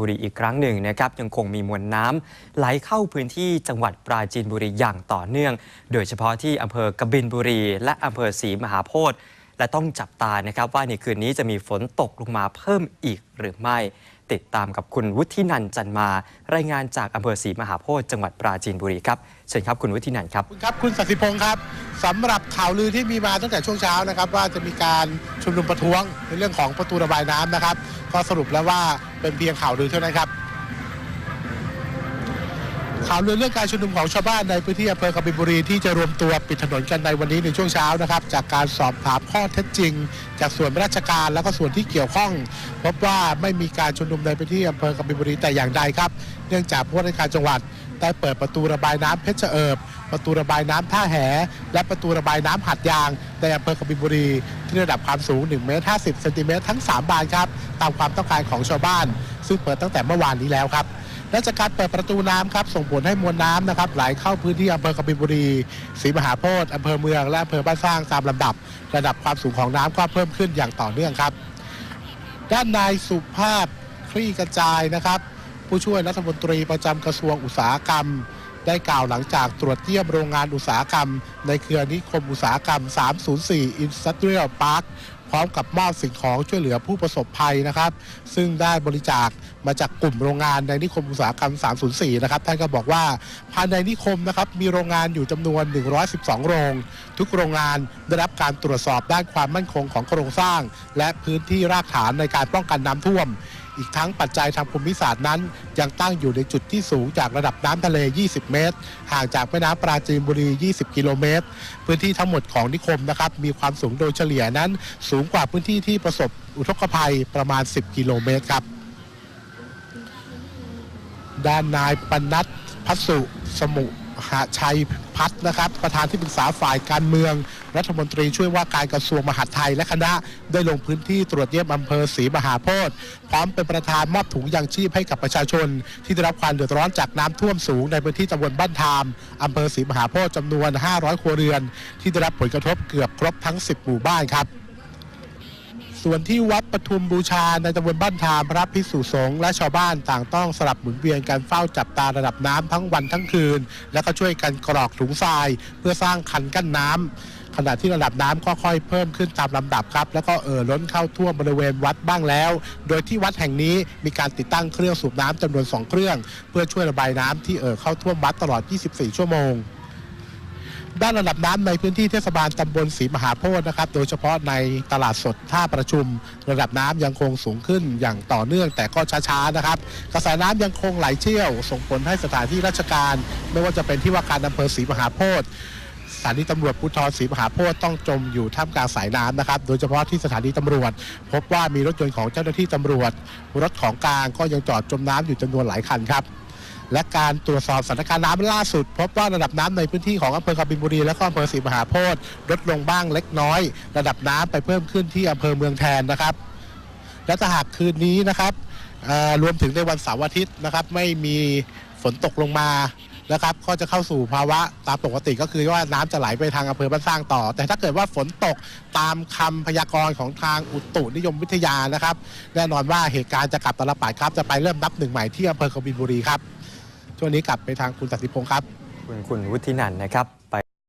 บุรีอีกครั้งหนึ่งนะครับยังคงมีมวลน้ำไหลเข้าพื้นที่จังหวัดปราจีนบุรีอย่างต่อเนื่อง โดยเฉพาะที่อำเภอกบินบุรี และอำเภอศรีมหาโพธิ์และต้องจับตานะครับว่าในคืนนี้จะมีฝนตกลงมาเพิ่มอีกหรือไม่ ติดตามกับคุณวุฒินันจันมา รายงานจากอำเภอศรีมหาโพธิ์จังหวัดปราจีนบุรีครับเชิญครับคุณวุฒินันครับคุณครับคุณสัสิพงศ์ครับสำหรับข่าวลือที่มีมาตั้งแต่ช่วงเช้านะครับ ว่าจะมีการชุมนุมประท้วงในเรื่องของประตูระบายน้ำนะครับ ก็สรุปแล้วว่า เป็นเพียงข่าวลือเท่านั้นครับข่าวลือเรื่องการชุมนุมของชาวบ้านในพื้นที่อำเภอกบินบุรีที่จะรวมตัวปิดถนนกันในวันนี้ในช่วงเช้านะครับ จากการสอบถามข้อเท็จจริง จากส่วนราชการแล้วก็ส่วนที่เกี่ยวข้อง พบว่าไม่มีการชุมนุมในพื้นที่อำเภอกบินบุรีแต่อย่างใดครับ เนื่องจากผู้ว่าราชการจังหวัดได้เปิดประตูระบายน้ำเพชรเอิบ ประตูระบายน้ำท่าแห และประตูระบายน้ำหัดยาง ในอำเภอกบินบุรี ที่ระดับความสูง1เมตร50เซนติเมตรทั้ง 3 บานครับ ตามความต้องการของชาวบ้าน ซึ่งเปิดตั้งแต่เมื่อวานนี้แล้วครับและจากการเปิดประตูน้ำครับส่งผลให้มวลน้ำนะครับไหลเข้าพื้นที่อำเภอกบินบุรีศรีมหาโพธิ์อำเภอเมืองและอำเภอบ้านสร้างตามลำดับ ระดับความสูงของน้ำก็เพิ่มขึ้นอย่างต่อเนื่องครับ ด้านนายสุภาพคลี่กระจายนะครับ ผู้ช่วยรัฐมนตรีประจำกระทรวงอุตสาหกรรม ได้กล่าวหลังจากตรวจเยี่ยมโรงงานอุตสาหกรรม ในเครือนิคมอุตสาหกรรม 304 Industrial Park พร้อมกับมอบสิ่งของช่วยเหลือผู้ประสบภัยนะครับ ซึ่งได้บริจาคมาจากกลุ่มโรงงานในนิคมอุตสาหกรรม 304 นะครับ ท่านก็บอกว่าภายในนิคมนะครับมีโรงงานอยู่จำนวน 112 โรง ทุกโรงงานได้รับการตรวจสอบด้านความมั่นคงของโครงสร้าง และพื้นที่รากฐานในการป้องกันน้ำท่วมอีกทั้งปัจจัยทางภูมิศาสตร์นั้น ยังตั้งอยู่ในจุดที่สูงจากระดับน้ำทะเล 20 เมตร ห่างจากแม่น้ำปราจีนบุรี 20 กิโลเมตร พื้นที่ทั้งหมดของนิคมนะครับ มีความสูงโดยเฉลี่ยนั้น สูงกว่าพื้นที่ที่ประสบอุทกภัยประมาณ 10 กิโลเมตรครับ ด้านนายปนัดพัสุสมุ หาชัยพัฒน์นะครับ ประธานที่ปรึกษาฝ่ายการเมือง รัฐมนตรีช่วยว่าการกระทรวงมหาดไทยและคณะได้ลงพื้นที่ตรวจเยี่ยมอำเภอศรีมหาโพธิ์พร้อมเป็นประธานมอบถุงยางชีพให้กับประชาชน ที่ได้รับความเดือดร้อนจากน้ำท่วมสูงในพื้นที่ตำบลบ้านทามอำเภอศรีมหาโพธิ์จำนวน 500 ครัวเรือน ที่ได้รับผลกระทบเกือบครบทั้ง 10 หมู่บ้านครับ ส่วนที่วัดปทุมบูชาในตำบลบ้านทามพระภิกษุสงฆ์และชาวบ้านต่างต้องสลับหมุนเวียนการเฝ้าจับตาระดับน้ำทั้งวันทั้งคืน และก็ช่วยกันกรอกถุงทราย เพื่อสร้างคันกั้นน้ำขณะที่ระดับน้ำก็ค่อยเพิ่มขึ้นตามลำดับครับ แล้วก็เอ่อล้นเข้าท่วมบริเวณวัดบ้างแล้ว โดยที่วัดแห่งนี้มีการติดตั้งเครื่องสูบน้ำจำนวน 2 เครื่อง เพื่อช่วยระบายน้ำที่เอ่อเข้าท่วมวัดตลอด 24 ชั่วโมง ด้านระดับน้ำในพื้นที่เทศบาลตำบลศรีมหาโพธิ์นะครับ โดยเฉพาะในตลาดสดท่าประชุม ระดับน้ำยังคงสูงขึ้นอย่างต่อเนื่องแต่ก็ช้าๆนะครับ กระแสน้ำยังคงไหลเชี่ยว ส่งผลให้สถานที่ราชการ ไม่ว่าจะเป็นที่ว่าการอำเภอศรีมหาโพธิ์สถานีตำรวจภูธรศรีมหาโพธิ์ต้องจมอยู่ท่ามกลางสายน้ำนะครับ โดยเฉพาะที่สถานีตำรวจ พบว่ามีรถยนต์ของเจ้าหน้าที่ตำรวจ รถของกลางก็ยังจอดจมน้ำอยู่จำนวนหลายคันครับ และการตรวจสอบสถานการณ์น้ำล่าสุด พบว่าระดับน้ำในพื้นที่ของอำเภอกบินบุรีและก็อำเภอศรีมหาโพธิ์ลดลงบ้างเล็กน้อย ระดับน้ำไปเพิ่มขึ้นที่อำเภอเมืองแทนนะครับ และถ้าหากคืนนี้นะครับรวมถึงในวันเสาร์อาทิตย์นะครับ ไม่มีฝนตกลงมานะครับก็จะเข้าสู่ภาวะตามปกติก็คือว่าน้ำจะไหลไปทางอำเภอบ้านสร้างต่อ แต่ถ้าเกิดว่าฝนตกตามคำพยากรณ์ของทางอุตุนิยมวิทยานะครับ แน่นอนว่าเหตุการณ์จะกลับตลปัดครับ จะไปเริ่มนับหนึ่งใหม่ที่อำเภอกบินบุรีครับ ช่วงนี้กลับไปทางคุณสัติพงศ์ครับ คุณคุณวุฒินันนะครับ ไป